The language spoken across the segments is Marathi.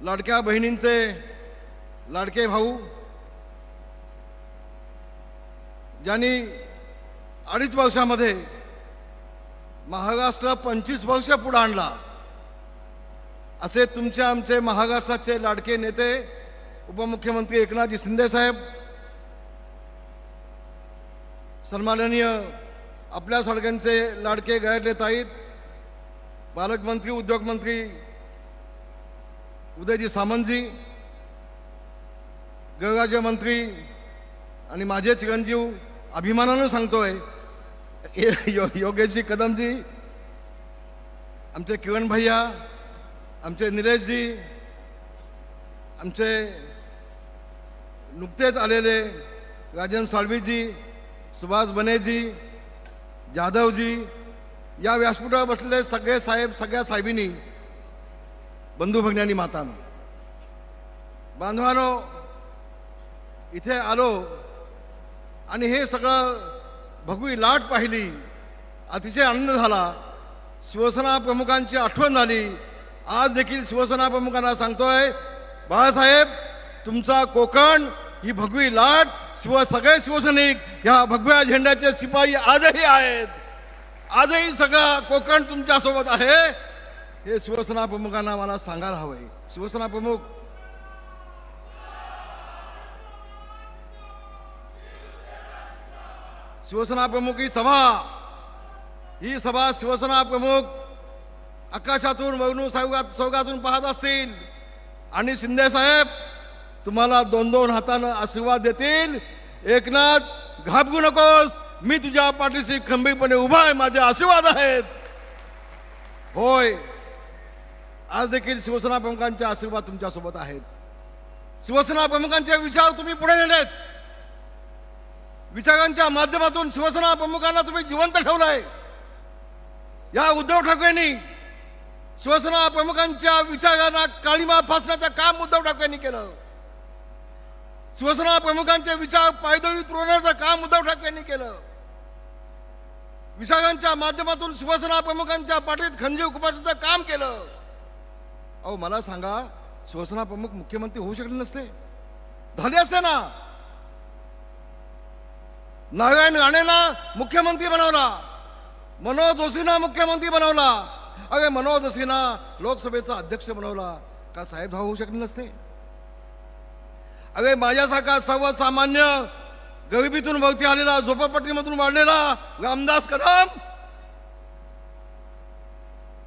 लाडक्या बहिणींचे लाडके भाऊ ज्यांनी अडीच वर्षामध्ये महाराष्ट्र पंचवीस वर्ष पुढे आणला असे तुमचे आमचे महाराष्ट्राचे लाडके नेते उपमुख्यमंत्री एकनाथजी शिंदे साहेब सन्माननीय आपल्या सगळ्यांचे लाडके गैरले ताईत पालकमंत्री उद्योगमंत्री उदयजी सामंतजी गृहराज्यमंत्री आणि माझे चिरंजीव अभिमानानं सांगतोय यो- योगेशजी कदमजी आमचे किरण भैया आमचे निलेशजी आमचे नुकतेच आलेले राजन साळवीजी सुभाष बनेजी जाधवजी या व्यासपीठावर बसलेले सगळे साहेब सगळ्या साहेबींनी बंधू भगिनी मातानो बांधवानो इथे आलो आणि हे सगळं भगवी लाट पाहिली अतिशय आनंद झाला. शिवसेना प्रमुखांची आठवण झाली. आज देखील शिवसेना प्रमुखांना सांगतोय बाळासाहेब तुमचा कोकण ही भगवी लाट शिव सगळे शिवसैनिक ह्या भगव्या झेंड्याचे शिपाई आजही आहेत. आजही सगळं कोकण तुमच्यासोबत आहे. हे शिवसेना प्रमुखांना मला सांगायला हवंय. शिवसेना प्रमुख शिवसेना प्रमुख ही सभा. ही सभा शिवसेना प्रमुख आकाशातून वगणू सौगात सौगातून पाहत असतील. आणि शिंदे साहेब तुम्हाला दोन दोन हातानं आशीर्वाद देतील. एकनाथ घाबगू नकोस. मी तुझ्या पाठीशी खंबीरपणे उभा आहे. माझे आशीर्वाद आहेत. होय. आज देखील शिवसेना प्रमुखांचे आशीर्वाद तुमच्यासोबत आहेत. शिवसेना प्रमुखांचे विचार तुम्ही पुढे नेलेत. विचारांच्या माध्यमातून शिवसेना प्रमुखांना तुम्ही जिवंत ठेवलंय. या उद्धव ठाकरेंनी शिवसेना प्रमुखांच्या विचारांना काळीमा फासण्याचं काम उद्धव ठाकरेंनी केलं. शिवसेना प्रमुखांचे विचार पायदळी तुरवण्याचं काम उद्धव ठाकरेंनी केलं. विचारांच्या माध्यमातून शिवसेना प्रमुखांच्या पाठीत खंजीव खुपासाचं काम केलं. अहो मला सांगा शिवसेना प्रमुख मुख्यमंत्री होऊ शकले नसते. झाले असते ना? नारायण राणेंना मुख्यमंत्री बनवला. मनोज जोशींना मुख्यमंत्री बनवला. अरे मनोज जोशींना लोकसभेचा अध्यक्ष बनवला. का साहेब होऊ शकले नसते? अरे माझ्यासारखा सर्वसामान्य गरिबीतून वरती आलेला झोपडपट्टीमधून वाढलेला रामदास कदम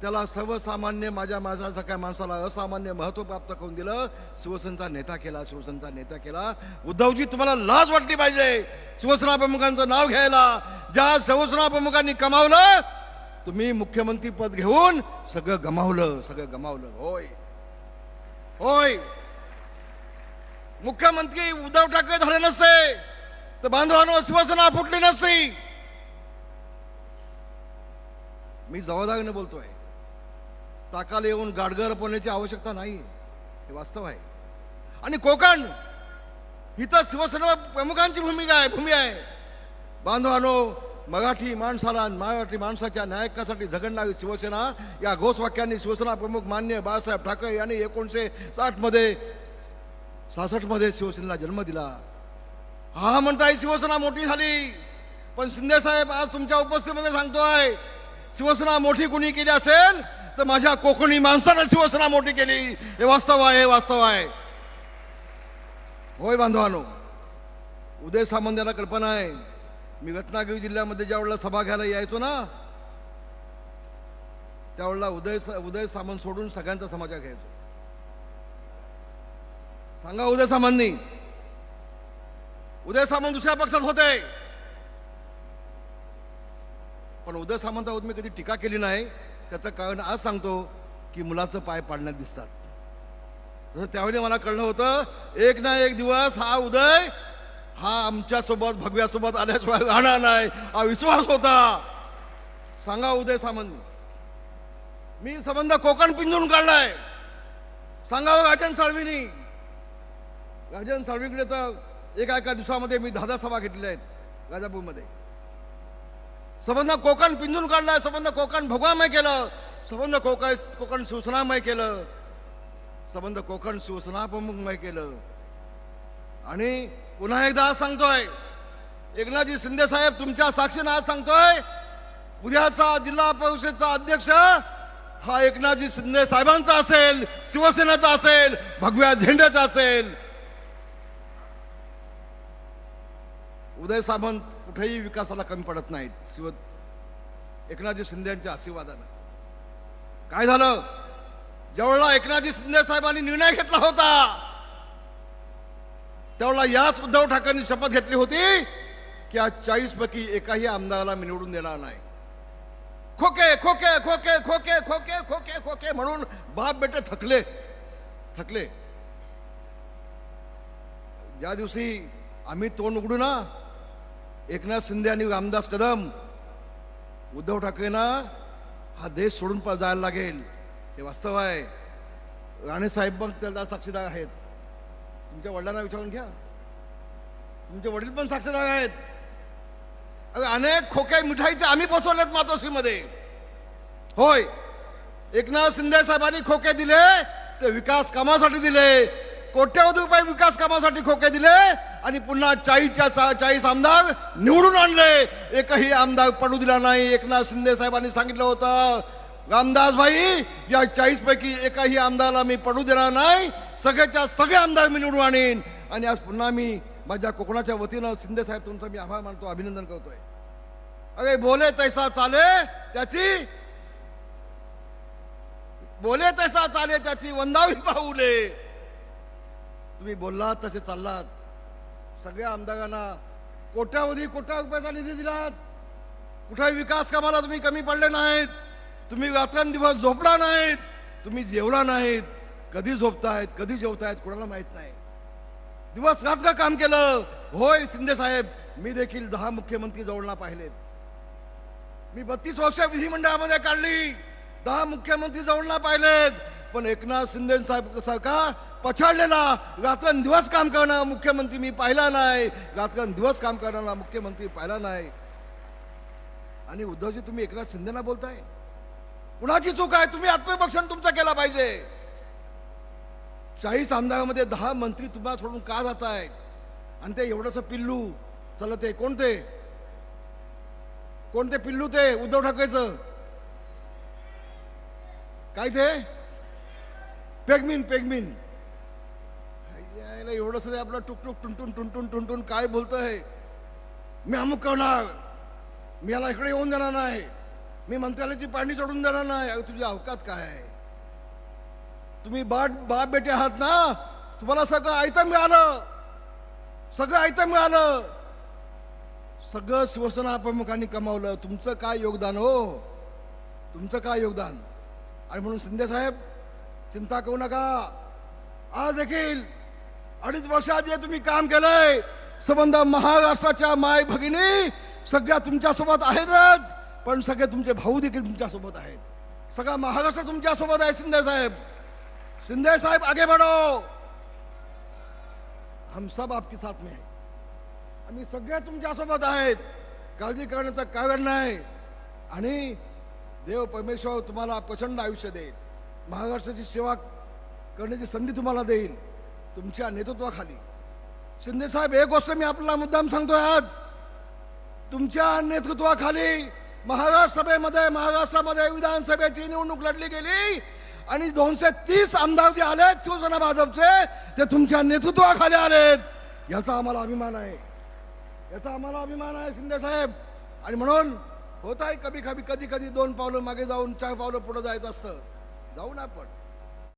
त्याला सर्वसामान्य माझ्या माझ्यासारख्या माणसाला असामान्य महत्त्व प्राप्त करून दिलं शिवसेनेचा नेता केला शिवसेनेचा नेता केला. उद्धवजी तुम्हाला लाज वाटली पाहिजे. शिवसेना प्रमुखांचं नाव घ्यायला. ज्या शिवसेना प्रमुखांनी कमावलं तुम्ही मुख्यमंत्री पद घेऊन सगळं गमावलं सगळं गमावलं. होय. होय. मुख्यमंत्री उद्धव ठाकरे झाले नसते तर बांधवांवर शिवसेना फुटली नसती. मी जबाबदारीने बोलतोय. ताकाला येऊन गाडगर पोहण्याची आवश्यकता नाही. हे वास्तव आहे. आणि कोकण ही तर शिवसेना प्रमुखांची भूमिका आहे भूमी आहे. बांधवानो मराठी माणसाला मराठी माणसाच्या न्यायकासाठी झगडणारी शिवसेना या घोषवाक्यांनी शिवसेना प्रमुख मान्य बाळासाहेब ठाकरे यांनी एकोणीसशे साठमध्ये सहासष्टमध्ये शिवसेनेला जन्म दिला. हा म्हणताय शिवसेना मोठी झाली. पण शिंदे साहेब आज तुमच्या उपस्थितीमध्ये सांगतो आहे शिवसेना मोठी कुणी केली असेल? तर माझ्या कोकणी माणसानं शिवसेना मोठी केली. हे वास्तव आहे हे वास्तव आहे. होय बांधवानो उदय सामंत यांना कल्पना आहे. मी रत्नागिरी जिल्ह्यामध्ये ज्या वेळेला सभा घ्यायला यायचो ना त्यावेळेला उदय उदय सामंत सोडून सगळ्यांचा समाचार घ्यायचो. सांगा उदय सामंतनी उदय सामंत दुसऱ्या पक्षात होते. पण उदय सामंतावर मी कधी टीका केली नाही. त्याचं कारण आज सांगतो की मुलाचं पाय पाडण्यात दिसतात. तसं त्यावेळी मला कळलं होतं एक ना एक दिवस हा उदय हा आमच्यासोबत भगव्यासोबत आल्याशिवाय राहणार नाही. हा विश्वास होता. सांगा उदय सामंत मी संबंध कोकण पिंजून काढलाय. सांगावं हो राजन साळवीनी. राजन साळवीकडे तर एका एका दिवसामध्ये मी दहा सभा घेतलेल्या आहेत गाजापूरमध्ये संबंध कोकण पिंजून काढला संबंध कोकण भगवामय केलं संबंध कोकण कोकण सुसनामय केलं संबंध कोकण सुसनापमय प्रमुखमय केलं. आणि पुन्हा एकदा आज सांगतोय एकनाथजी शिंदे साहेब तुमच्या साक्षीनं आज सांगतोय उद्याचा जिल्हा परिषदचा अध्यक्ष हा एकनाथजी शिंदे साहेबांचा असेल शिवसेनेचा असेल भगव्या झेंड्याचा असेल. उदय सामंत कुठेही विकासाला कमी पडत नाहीत. शिव एकनाथजी शिंदेच्या आशीर्वादानं. काय झालं? ज्यावेळेला एकनाथजी शिंदे साहेबांनी निर्णय घेतला होता त्यावेळेला याच उद्धव ठाकरेंनी शपथ घेतली होती की आज चाळीस पैकी एकाही आमदाराला मी निवडून देणार नाही. खोके खोके खोके खोके खोके खोके खोके म्हणून बाप बेटे थकले थकले. ज्या दिवशी आम्ही तोंड उघडू ना एकनाथ शिंदे आणि रामदास कदम उद्धव ठाकरेंना हा देश सोडून जायला लागेल. हे वास्तव आहे. राणेसाहेब पण त्याला साक्षीदार आहेत. तुमच्या वडिलांना विचारून घ्या. तुमचे वडील पण साक्षीदार आहेत. अगं अनेक खोके मिठाईचे आम्ही पोचवलेत मातोश्रीमध्ये. होय एकनाथ शिंदे साहेबांनी खोके दिले ते विकास कामासाठी दिले. कोट्यवधी रुपये विकास कामासाठी खोके दिले आणि पुन्हा चाळीसच्या चाळीस आमदार निवडून आणले. एकही आमदार पडू दिला नाही. एकनाथ शिंदे साहेबांनी सांगितलं होतं रामदास भाई या चाळीस पैकी एकाही आमदाराला मी पडू देणार नाही. सगळ्याच्या सगळे आमदार मी निवडून आणीन. आणि आज पुन्हा मी माझ्या कोकणाच्या वतीनं शिंदे साहेब तुमचा मी आभार मानतो अभिनंदन करतोय. अरे बोले तैसा चाले त्याची बोले तैसा चाले त्याची वंदावी पाहुले तुम्ही बोललात तसे चाललात. सगळ्या आमदारांना कोट्यावधी कोट्या रुपयाचा निधी दिलात. कुठे विकास कामाला तुम्ही कमी पडले नाहीत. तुम्ही रात्रंदिवस झोपला नाहीत. तुम्ही जेवला नाहीत. कधी झोपतायत कधी जेवतायत कोणाला माहीत नाही. दिवस रात्र काम केलं. होय शिंदे साहेब मी देखील दहा मुख्यमंत्री जवळला पाहिलेत. मी बत्तीस वर्ष विधिमंडळामध्ये काढली. दहा मुख्यमंत्री जवळला पाहिलेत. पण एकनाथ शिंदे साहेब सारखा पछाडलेला रात्रंदिवस काम करणारा मुख्यमंत्री मी पाहिला नाही. रात्रंदिवस काम करणारा मुख्यमंत्री पाहिला नाही. आणि उद्धवजी तुम्ही एकनाथ शिंदेना बोलताय? कुणाची चूक आहे? तुम्ही आत्मपक्षण तुमचा केला पाहिजे. चाळीस आमदारामध्ये दहा मंत्री तुम्हाला सोडून का जात आहेत आणि ते एवढंस पिल्लू चला ते कोणते? कोणते पिल्लू ते? उद्धव ठाकरेचं. काय ते? पेगमिन पेगमिन. यायला एवढं ते आपलं टुकटुक टुनटुन टुनटुन टुनटुन काय बोलतोय? मी अमुक करणार. मी याला इकडे येऊन देणार नाही. मी मंत्रालयाची पाणी चढून देणार नाही. तुझी अवकात काय आहे? तुम्ही बाट बाप बेटे आहात ना? तुम्हाला सगळं आयतं मिळालं. सगळं आयतं मिळालं. सगळं शिवसेना प्रमुखांनी कमावलं. तुमचं काय योगदान हो? तुमचं काय योगदान? आणि म्हणून शिंदेसाहेब चिंता करू नका. आज देखील अडीच वर्षात जे तुम्ही काम केलंय. संबंध महाराष्ट्राच्या माय भगिनी सगळ्या तुमच्यासोबत आहेतच पण सगळे तुमचे भाऊ देखील तुमच्यासोबत आहेत. सगळा महाराष्ट्र तुमच्यासोबत आहे शिंदे साहेब. शिंदे साहेब आगे बढ़ो. हम सब आपके साथ में है. आम्ही सगळे तुमच्यासोबत आहेत. काळजी करण्याचं कारण नाही. आणि देव परमेश्वर तुम्हाला प्रचंड आयुष्य देईल. महाराष्ट्राची सेवा करण्याची संधी तुम्हाला देईल. तुमच्या नेतृत्वाखाली. शिंदे साहेब एक गोष्ट मी आपल्याला मुद्दाम सांगतोय आज. तुमच्या नेतृत्वाखाली महाराष्ट्र सभेमध्ये महाराष्ट्रामध्ये विधानसभेची निवडणूक लढली गेली आणि दोनशे तीस आमदार जे आलेत शिवसेना भाजपचे ते तुमच्या नेतृत्वाखाली आलेत. याचा आम्हाला अभिमान आहे. याचा आम्हाला अभिमान आहे शिंदे साहेब. आणि म्हणून होत आहे कधी कधी कधी कधी दोन पावलं मागे जाऊन चार पावलं पुढे जायचं असतं. जाऊ ना आपण.